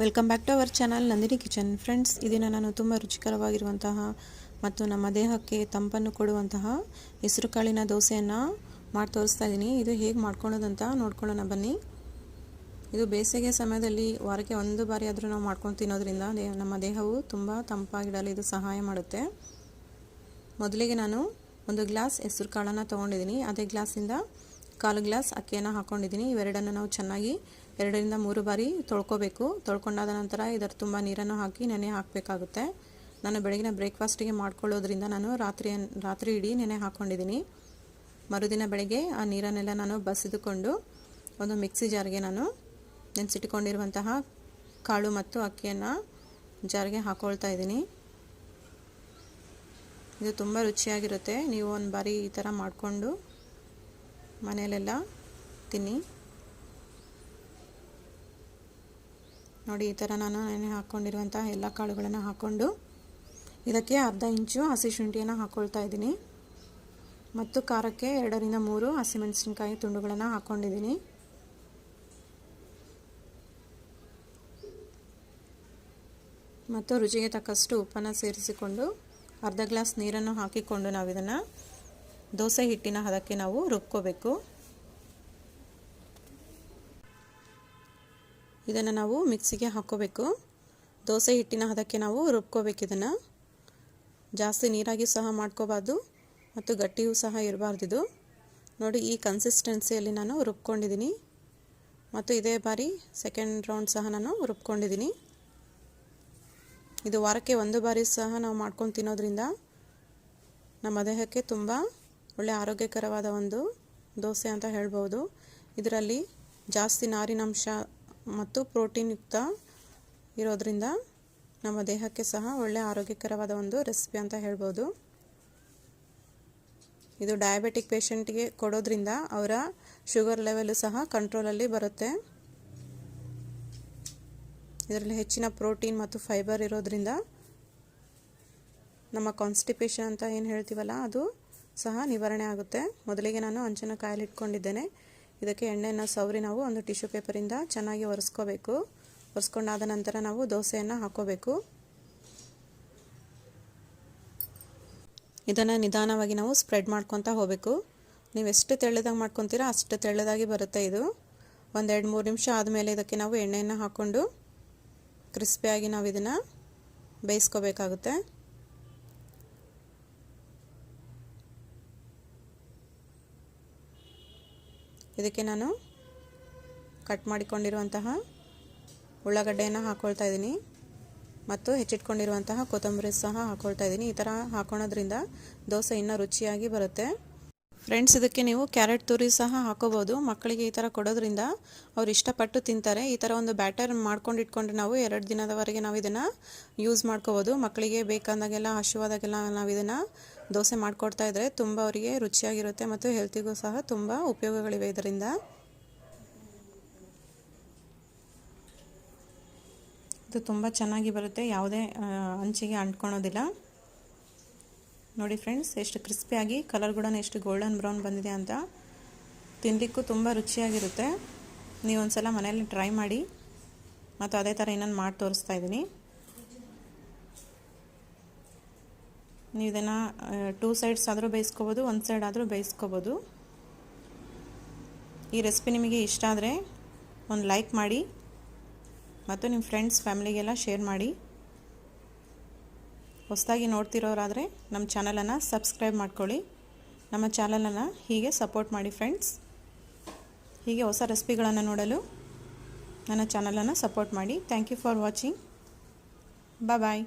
Welcome back to our channel Nandini kitchen friends ಇದನ್ನು ನಾನು ತುಂಬ ರುಚಿಕರವಾಗಿರುವಂತಹ ಮತ್ತು ನಮ್ಮ ದೇಹಕ್ಕೆ ತಂಪನ್ನು ಕೊಡುವಂತಹ ಹೆಸರು ಕಾಳಿನ ದೋಸೆಯನ್ನು ಮಾಡಿ ತೋರಿಸ್ತಾ ಇದ್ದೀನಿ ಇದು ಹೇಗೆ ಮಾಡ್ಕೊಳ್ಳೋದಂತ ನೋಡ್ಕೊಳ್ಳೋಣ ಬನ್ನಿ. ಇದು ಬೇಸಿಗೆ ಸಮಯದಲ್ಲಿ ವಾರಕ್ಕೆ ಒಂದು ಬಾರಿ ಆದರೂ ನಾವು ಮಾಡ್ಕೊಂಡು ತಿನ್ನೋದ್ರಿಂದ ನಮ್ಮ ದೇಹವು ತುಂಬ ತಂಪಾಗಿಡಲು ಇದು ಸಹಾಯ ಮಾಡುತ್ತೆ. ಮೊದಲಿಗೆ ನಾನು ಒಂದು ಗ್ಲಾಸ್ ಹೆಸರು ಕಾಳನ್ನು ತೊಗೊಂಡಿದ್ದೀನಿ ಅದೇ ಗ್ಲಾಸಿಂದ ಕಾಲು ಗ್ಲಾಸ್ ಅಕ್ಕಿಯನ್ನು ಹಾಕ್ಕೊಂಡಿದ್ದೀನಿ ಇವೆರಡನ್ನು ನಾವು ಚೆನ್ನಾಗಿ ಎರಡರಿಂದ ಮೂರು ಬಾರಿ ತೊಳ್ಕೊಬೇಕು. ತೊಳ್ಕೊಂಡಾದ ನಂತರ ಇದರ ತುಂಬ ನೀರನ್ನು ಹಾಕಿ ನೆನೆ ಹಾಕಬೇಕಾಗುತ್ತೆ. ನಾನು ಬೆಳಗಿನ ಬ್ರೇಕ್ಫಾಸ್ಟಿಗೆ ಮಾಡ್ಕೊಳ್ಳೋದ್ರಿಂದ ನಾನು ರಾತ್ರಿ ರಾತ್ರಿ ಇಡೀ ನೆನೆ ಹಾಕ್ಕೊಂಡಿದ್ದೀನಿ ಮರುದಿನ ಬೆಳಗ್ಗೆ ಆ ನೀರನ್ನೆಲ್ಲ ನಾನು ಬಸಿದುಕೊಂಡು ಒಂದು ಮಿಕ್ಸಿ ಜಾರಿಗೆ ನಾನು ನೆನೆಸಿಟ್ಕೊಂಡಿರುವಂತಹ ಕಾಳು ಮತ್ತು ಅಕ್ಕಿಯನ್ನು ಜಾರಿಗೆ ಹಾಕ್ಕೊಳ್ತಾ ಇದ್ದೀನಿ. ಇದು ತುಂಬ ರುಚಿಯಾಗಿರುತ್ತೆ. ನೀವು ಒಂದು ಬಾರಿ ಈ ಥರ ಮಾಡಿಕೊಂಡು ಮನೆಯಲ್ಲೆಲ್ಲ ತಿನ್ನಿ. ನೋಡಿ, ಈ ಥರ ನಾನು ನೆನೆ ಹಾಕ್ಕೊಂಡಿರುವಂಥ ಎಲ್ಲ ಕಾಳುಗಳನ್ನು ಹಾಕ್ಕೊಂಡು ಇದಕ್ಕೆ ಅರ್ಧ ಇಂಚು ಹಸಿ ಶುಂಠಿಯನ್ನು ಹಾಕ್ಕೊಳ್ತಾ ಇದ್ದೀನಿ. ಮತ್ತು ಖಾರಕ್ಕೆ ಎರಡರಿಂದ ಮೂರು ಹಸಿಮೆಣಸಿನ್ಕಾಯಿ ತುಂಡುಗಳನ್ನು ಹಾಕ್ಕೊಂಡಿದ್ದೀನಿ ಮತ್ತು ರುಚಿಗೆ ತಕ್ಕಷ್ಟು ಉಪ್ಪನ್ನು ಸೇರಿಸಿಕೊಂಡು ಅರ್ಧ ಗ್ಲಾಸ್ ನೀರನ್ನು ಹಾಕಿಕೊಂಡು ನಾವು ಇದನ್ನು ದೋಸೆ ಹಿಟ್ಟಿನ ಹದಕ್ಕೆ ನಾವು ರುಬ್ಕೋಬೇಕು. ಇದನ್ನು ನಾವು ಮಿಕ್ಸಿಗೆ ಹಾಕ್ಕೋಬೇಕು ದೋಸೆ ಹಿಟ್ಟಿನ ಹದಕ್ಕೆ ನಾವು ರುಬ್ಕೋಬೇಕು ಇದನ್ನು. ಜಾಸ್ತಿ ನೀರಾಗಿ ಸಹ ಮಾಡ್ಕೋಬಾರ್ದು ಮತ್ತು ಗಟ್ಟಿಯೂ ಸಹ ಇರಬಾರ್ದಿದು ನೋಡಿ ಈ ಕನ್ಸಿಸ್ಟೆನ್ಸಿಯಲ್ಲಿ ನಾನು ರುಬ್ಕೊಂಡಿದ್ದೀನಿ ಮತ್ತು ಇದೇ ಬಾರಿ ಸೆಕೆಂಡ್ ರೌಂಡ್ ಸಹ ನಾನು ರುಬ್ಕೊಂಡಿದ್ದೀನಿ ಇದು ವಾರಕ್ಕೆ ಒಂದು ಬಾರಿ ಸಹ ನಾವು ಮಾಡ್ಕೊಂಡು ತಿನ್ನೋದ್ರಿಂದ ನಮ್ಮ ದೇಹಕ್ಕೆ ತುಂಬ ಒಳ್ಳೆ ಆರೋಗ್ಯಕರವಾದ ಒಂದು ದೋಸೆ ಅಂತ ಹೇಳ್ಬೋದು. ಇದರಲ್ಲಿ ಜಾಸ್ತಿ ನಾರಿನಂಶ ಮತ್ತು ಪ್ರೋಟೀನ್ ಯುಕ್ತ ಇರೋದ್ರಿಂದ ನಮ್ಮ ದೇಹಕ್ಕೆ ಸಹ ಒಳ್ಳೆಯ ಆರೋಗ್ಯಕರವಾದ ಒಂದು ರೆಸಿಪಿ ಅಂತ ಹೇಳ್ಬೋದು. ಇದು ಡಯಾಬೆಟಿಕ್ ಪೇಷಂಟ್ಗೆ ಕೊಡೋದ್ರಿಂದ ಅವರ ಶುಗರ್ ಲೆವೆಲು ಸಹ ಕಂಟ್ರೋಲಲ್ಲಿ ಬರುತ್ತೆ. ಇದರಲ್ಲಿ ಹೆಚ್ಚಿನ ಪ್ರೋಟೀನ್ ಮತ್ತು ಫೈಬರ್ ಇರೋದ್ರಿಂದ ನಮ್ಮ ಕಾನ್ಸ್ಟಿಪೇಷನ್ ಅಂತ ಏನು ಹೇಳ್ತೀವಲ್ಲ ಅದು ಸಹ ನಿವಾರಣೆ ಆಗುತ್ತೆ. ಮೊದಲಿಗೆ ನಾನು ಅಂಚನ ಕಾಯಲ್ಲಿ ಇಟ್ಕೊಂಡಿದ್ದೇನೆ ಇದಕ್ಕೆ ಎಣ್ಣೆಯನ್ನು ಸವರಿ ನಾವು ಒಂದು ಟಿಶ್ಯೂ ಪೇಪರಿಂದ ಚೆನ್ನಾಗಿ ಒರೆಸ್ಕೋಬೇಕು. ಒರೆಸ್ಕೊಂಡಾದ ನಂತರ ನಾವು ದೋಸೆಯನ್ನು ಹಾಕೋಬೇಕು. ಇದನ್ನು ನಿಧಾನವಾಗಿ ನಾವು ಸ್ಪ್ರೆಡ್ ಮಾಡ್ಕೊತಾ ಹೋಗಬೇಕು. ನೀವು ಎಷ್ಟು ತೆಳ್ಳದಾಗಿ ಮಾಡ್ಕೊತೀರಾ ಅಷ್ಟು ತೆಳ್ಳದಾಗಿ ಬರುತ್ತೆ ಇದು. ಒಂದೆರಡು ಮೂರು ನಿಮಿಷ ಆದಮೇಲೆ ಇದಕ್ಕೆ ನಾವು ಎಣ್ಣೆಯನ್ನು ಹಾಕ್ಕೊಂಡು ಕ್ರಿಸ್ಪಿಯಾಗಿ ನಾವು ಇದನ್ನು ಬೇಯಿಸ್ಕೋಬೇಕಾಗುತ್ತೆ. ಇದಕ್ಕೆ ನಾನು ಕಟ್ ಮಾಡಿಕೊಂಡಿರುವಂತಹ ಉಳ್ಳಾಗಡ್ಡೆಯನ್ನು ಹಾಕ್ಕೊಳ್ತಾ ಇದ್ದೀನಿ ಮತ್ತು ಹೆಚ್ಚಿಟ್ಕೊಂಡಿರುವಂತಹ ಕೊತ್ತಂಬರಿ ಸಹ ಹಾಕ್ಕೊಳ್ತಾ ಇದ್ದೀನಿ. ಈ ಥರ ಹಾಕೋಳೋದ್ರಿಂದ ದೋಸೆ ಇನ್ನೂ ರುಚಿಯಾಗಿ ಬರುತ್ತೆ. ಫ್ರೆಂಡ್ಸ್ ಇದಕ್ಕೆ ನೀವು ಕ್ಯಾರೆಟ್ ತುರಿ ಸಹ ಹಾಕೋಬೋದು. ಮಕ್ಕಳಿಗೆ ಈ ಥರ ಕೊಡೋದ್ರಿಂದ ಅವ್ರು ಇಷ್ಟಪಟ್ಟು ತಿಂತಾರೆ. ಈ ಥರ ಒಂದು ಬ್ಯಾಟರ್ ಮಾಡ್ಕೊಂಡು ಇಟ್ಕೊಂಡ್ರೆ ನಾವು ಎರಡು ದಿನದವರೆಗೆ ನಾವು ಇದನ್ನು ಯೂಸ್ ಮಾಡ್ಕೋಬೋದು. ಮಕ್ಕಳಿಗೆ ಬೇಕಾದಾಗೆಲ್ಲ ಹಸಿವಾದಾಗೆಲ್ಲ ನಾವು ಇದನ್ನು ದೋಸೆ ಮಾಡಿಕೊಡ್ತಾ ಇದ್ದರೆ ತುಂಬ ಅವರಿಗೆ ರುಚಿಯಾಗಿರುತ್ತೆ ಮತ್ತು ಹೆಲ್ತಿಗೂ ಸಹ ತುಂಬ ಉಪಯೋಗಗಳಿವೆ ಇದರಿಂದ. ಇದು ತುಂಬ ಚೆನ್ನಾಗಿ ಬರುತ್ತೆ, ಯಾವುದೇ ಅಂಚಿಗೆ ಅಂಟ್ಕೊಳೋದಿಲ್ಲ. ನೋಡಿ ಫ್ರೆಂಡ್ಸ್ ಎಷ್ಟು ಕ್ರಿಸ್ಪಿಯಾಗಿ ಕಲರ್ ಕೂಡ ಎಷ್ಟು ಗೋಲ್ಡನ್ ಬ್ರೌನ್ ಬಂದಿದೆ ಅಂತ ತಿನ್ನಲಿಕ್ಕೂ ತುಂಬ ರುಚಿಯಾಗಿರುತ್ತೆ. ನೀವು ಒಂದ್ಸಲ ಮನೆಯಲ್ಲಿ ಟ್ರೈ ಮಾಡಿ, ಮತ್ತು ಅದೇ ಥರ ಇನ್ನೊಂದು ಮಾಡಿ ತೋರಿಸ್ತಾ ಇದ್ದೀನಿ. ನೀವು ಇದನ್ನು ಟೂ ಸೈಡ್ಸ್ ಆದರೂ ಬೇಯಿಸ್ಕೋಬೋದು, ಒಂದು ಸೈಡ್ ಆದರೂ ಬೇಯಿಸ್ಕೋಬೋದು. ಈ ರೆಸಿಪಿ ನಿಮಗೆ ಇಷ್ಟ ಆದರೆ ಒಂದು ಲೈಕ್ ಮಾಡಿ ಮತ್ತು ನಿಮ್ಮ ಫ್ರೆಂಡ್ಸ್ ಫ್ಯಾಮಿಲಿಗೆಲ್ಲ ಶೇರ್ ಮಾಡಿ. ಹೊಸದಾಗಿ ನೋಡ್ತಿರೋರಾದರೆ ನಮ್ಮ ಚಾನಲನ್ನು ಸಬ್ಸ್ಕ್ರೈಬ್ ಮಾಡ್ಕೊಳ್ಳಿ. ನಮ್ಮ ಚಾನಲನ್ನು ಹೀಗೆ ಸಪೋರ್ಟ್ ಮಾಡಿ ಫ್ರೆಂಡ್ಸ್ ಹೀಗೆ ಹೊಸ ರೆಸಿಪಿಗಳನ್ನು ನೋಡಲು ನನ್ನ ಚಾನಲನ್ನು ಸಪೋರ್ಟ್ ಮಾಡಿ. Thank you for watching bye